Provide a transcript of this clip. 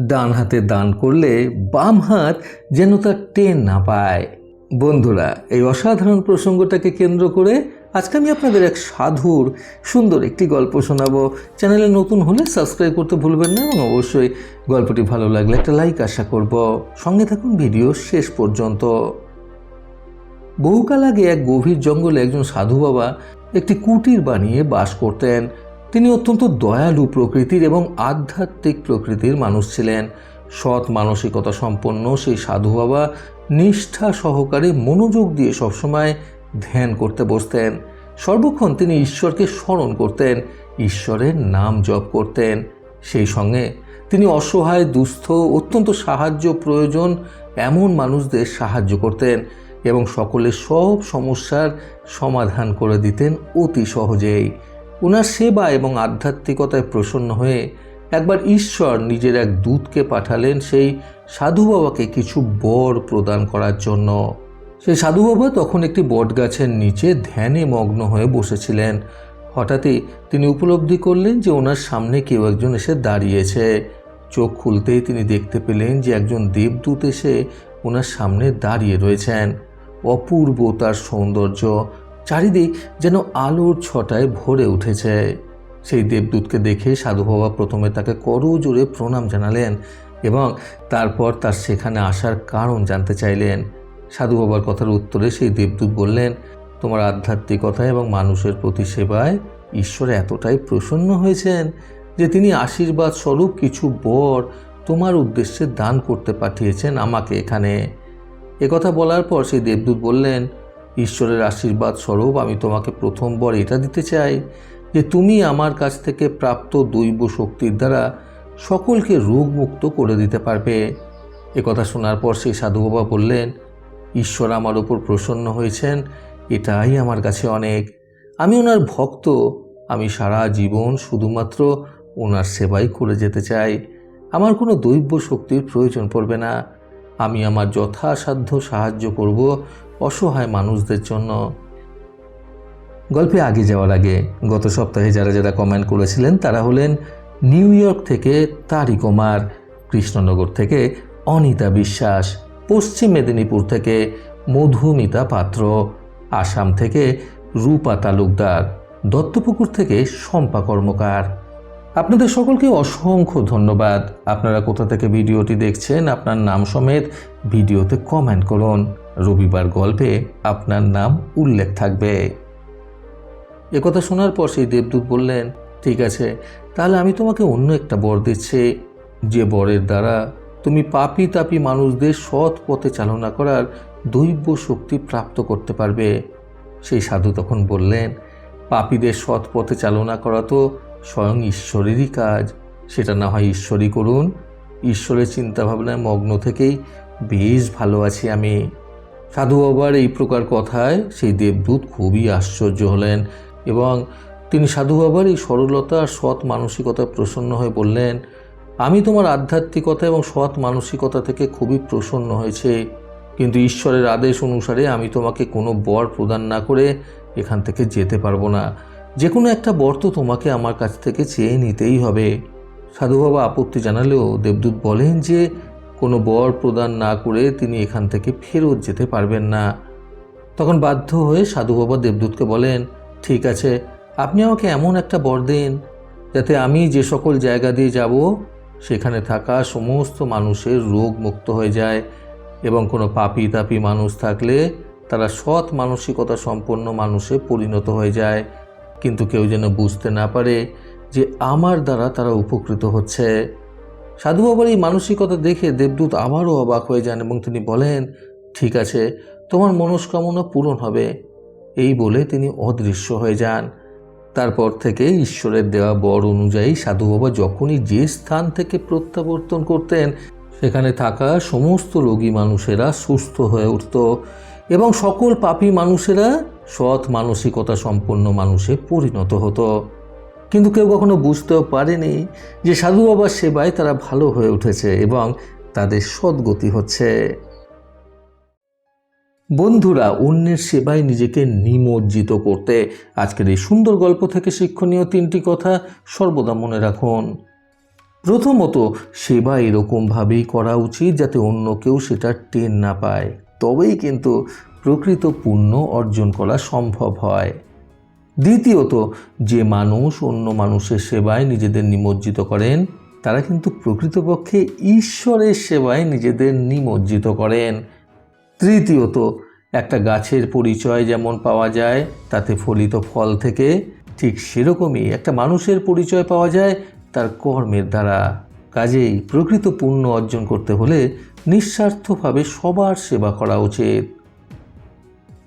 ডান হাতে দান করলে বাম হাত যেন তার টেন না পায়। বন্ধুরা, এই অসাধারণ প্রসঙ্গটাকে কেন্দ্র করে আজকে আমি আপনাদের এক সাধুর সুন্দর একটি গল্প শোনাবো। চ্যানেলে নতুন হলে সাবস্ক্রাইব করতে ভুলবেন না এবং অবশ্যই গল্পটি ভালো লাগলে একটা লাইক আশা করব। সঙ্গে থাকুন ভিডিও শেষ পর্যন্ত। বহুকাল আগে এক গভীর জঙ্গলে একজন সাধু বাবা একটি কুটির বানিয়ে বাস করতেন। তিনি অত্যন্ত দয়ালু প্রকৃতির এবং আধ্যাত্মিক প্রকৃতির মানুষ ছিলেন। সৎ মানসিকতা সম্পন্ন সেই সাধু বাবা নিষ্ঠা সহকারে মনোযোগ দিয়ে সবসময় ধ্যান করতে বসতেন। সর্বক্ষণ তিনি ঈশ্বরকে স্মরণ করতেন, ঈশ্বরের নাম জপ করতেন। সেই সঙ্গে তিনি অসহায়, দুস্থ, অত্যন্ত সাহায্য প্রয়োজন এমন মানুষদের সাহায্য করতেন এবং সকলের সব সমস্যার সমাধান করে দিতেন অতি সহজেই। ওনার সেবা এবং আধ্যাত্মিকতায় প্রসন্ন হয়ে একবার ঈশ্বর নিজের এক দূতকে পাঠালেন সেই সাধু বাবাকে কিছু বর প্রদান করার জন্য। সেই সাধু বাবা তখন একটি বটগাছের নিচে ধ্যানে মগ্ন হয়ে বসেছিলেন। হঠাৎই তিনি উপলব্ধি করলেন যে ওনার সামনে কেউ একজন এসে দাঁড়িয়েছে। চোখ খুলতেই তিনি দেখতে পেলেন যে একজন দেবদূত এসে ওনার সামনে দাঁড়িয়ে রয়েছেন। অপূর্ব তার সৌন্দর্য চারিদিক যেন আলোর ছটায় ভরে উঠেছে। সেই দেবদূতকে দেখে সাধু বাবা প্রথমে তাকে করজোরে প্রণাম জানালেন এবং তারপর তার সেখানে আসার কারণ জানতে চাইলেন। সাধু বাবার কথার উত্তরে সেই দেবদূত বললেন, তোমার আধ্যাত্মিকতা এবং মানুষের প্রতি সেবায় ঈশ্বর এতটাই প্রসন্ন হয়েছেন যে তিনি আশীর্বাদ স্বরূপ কিছু বর তোমার উদ্দেশ্যে দান করতে পাঠিয়েছেন আমাকে এখানে। একথা বলার পর সেই দেবদূত বললেন ঈশ্বরের আশীর্বাদ স্বরূপ আমি তোমাকে প্রথমবার এটা দিতে চাই যে তুমি আমার কাছ থেকে প্রাপ্ত দৈব শক্তির দ্বারা সকলকে রোগমুক্ত করে দিতে পারবে। একথা শোনার পর সেই সাধু বাবা বললেন, ঈশ্বর আমার ওপর প্রসন্ন হয়েছেন, এটাই আমার কাছে অনেক। আমি ওনার ভক্ত, আমি সারা জীবন শুধুমাত্র ওনার সেবাই করে যেতে চাই। আমার কোনো দৈব শক্তির প্রয়োজন পড়বে না। আমি আমার যথাসাধ্য সাহায্য করব অসহায় মানুষদের জন্য। গল্পে আগে যাওয়ার আগে, গত সপ্তাহে যারা যারা কমেন্ট করেছিলেন, তারা হলেন নিউ ইয়র্ক থেকে তারি কুমার কৃষ্ণনগর থেকে অনিতা বিশ্বাস, পশ্চিম মেদিনীপুর থেকে মধুমিতা পাত্র, আসাম থেকে রূপা তালুকদার, দত্তপুকুর থেকে শম্পা কর্মকার। আপনাদের সকলকে অসংখ্য ধন্যবাদ। আপনারা কোথা থেকে ভিডিওটি দেখছেন, আপনার নাম সমেত ভিডিওতে কমেন্ট করুন। রবিবার গল্পে আপনার নাম উল্লেখ থাকবে। একথা শোনার পর সেই দেবদূত বললেন, ঠিক আছে, তাহলে আমি তোমাকে অন্য একটা বর দিচ্ছি। যে বরের দ্বারা তুমি পাপি তাপি মানুষদের সৎ পথে চালনা করার দৈব্য শক্তি প্রাপ্ত করতে পারবে। সেই সাধু তখন বললেন, পাপীদের সৎ পথে চালনা করা তো স্বয়ং ঈশ্বরেরই কাজ। সেটা না হয় ঈশ্বরই করুন। ঈশ্বরের চিন্তাভাবনায় মগ্ন থেকেই বেশ ভালো আছি আমি। সাধু বাবার এই প্রকার কথায় সেই দেবদূত খুবই আশ্চর্য হলেন এবং তিনি সাধু বাবার এই সরলতা আর সৎ মানসিকতা প্রসন্ন হয়ে বললেন, আমি তোমার আধ্যাত্মিকতা এবং সৎ মানসিকতা থেকে খুবই প্রসন্ন হয়েছে। কিন্তু ঈশ্বরের আদেশ অনুসারে আমি তোমাকে কোনো বর প্রদান না করে এখান থেকে যেতে পারব না। যে কোনো একটা বর তো তোমাকে আমার কাছ থেকে চেয়ে নিতেই হবে। সাধু বাবা আপত্তি জানালেও দেবদূত বলেন যে, কোনো বর প্রদান না করে তিনি এখান থেকে ফেরত যেতে পারবেন না। তখন বাধ্য হয়ে সাধু বাবা দেবদূতকে বলেন, ঠিক আছে, আপনি আমাকে এমন একটা বর দিন, যাতে আমি যে সকল জায়গা দিয়ে যাব, সেখানে থাকা সমস্ত মানুষের রোগ মুক্ত হয়ে যায় এবং কোনো পাপি তাপি মানুষ থাকলে তারা সৎ মানসিকতা সম্পন্ন মানুষে পরিণত হয়ে যায়। কিন্তু কেউ যেন বুঝতে না পারে যে আমার দ্বারা তারা উপকৃত হচ্ছে। সাধু বাবার এই মানসিকতা দেখে দেবদূত আবারও অবাক হয়ে যান এবং তিনি বলেন, ঠিক আছে, তোমার মনস্কামনা পূরণ হবে। এই বলে তিনি অদৃশ্য হয়ে যান। তারপর থেকে ঈশ্বরের দেওয়া বর অনুযায়ী সাধু বাবা যখনই যে স্থান থেকে প্রত্যাবর্তন করতেন, সেখানে থাকা সমস্ত রোগী মানুষেরা সুস্থ হয়ে উঠত এবং সকল পাপী মানুষেরা সৎ মানসিকতা সম্পন্ন মানুষে পরিণত হতো। কিন্তু কেউ কখনো বুঝতেও পারেনি যে সাধু বাবার সেবায় তারা ভালো হয়ে উঠেছে এবং তাদের সদ্গতি হচ্ছে। বন্ধুরা, অন্যের সেবায় নিজেকে নিমজ্জিত করতে আজকের এই সুন্দর গল্প থেকে শিক্ষণীয় তিনটি কথা সর্বদা মনে রাখুন। প্রথমত, সেবা এরকমভাবেই করা উচিত যাতে অন্য কেউ সেটা টের না পায়। তবেই কিন্তু প্রকৃত পুণ্য অর্জন করা সম্ভব হয়। দ্বিতীয়ত, যে মানুষ অন্য মানুষের সেবায় নিজেদের নিমজ্জিত করেন, তারা কিন্তু প্রকৃতপক্ষে ঈশ্বরের সেবায় নিজেদের নিমজ্জিত করেন। তৃতীয়ত, একটা গাছের পরিচয় যেমন পাওয়া যায়, তাতে ফলিত ফল থেকে ঠিক সেরকমই একটা মানুষের পরিচয় পাওয়া যায় তার কর্মের দ্বারা। কাজেই প্রকৃত পুণ্য অর্জন করতে হলে নিঃস্বার্থভাবে সবার সেবা করা উচিত।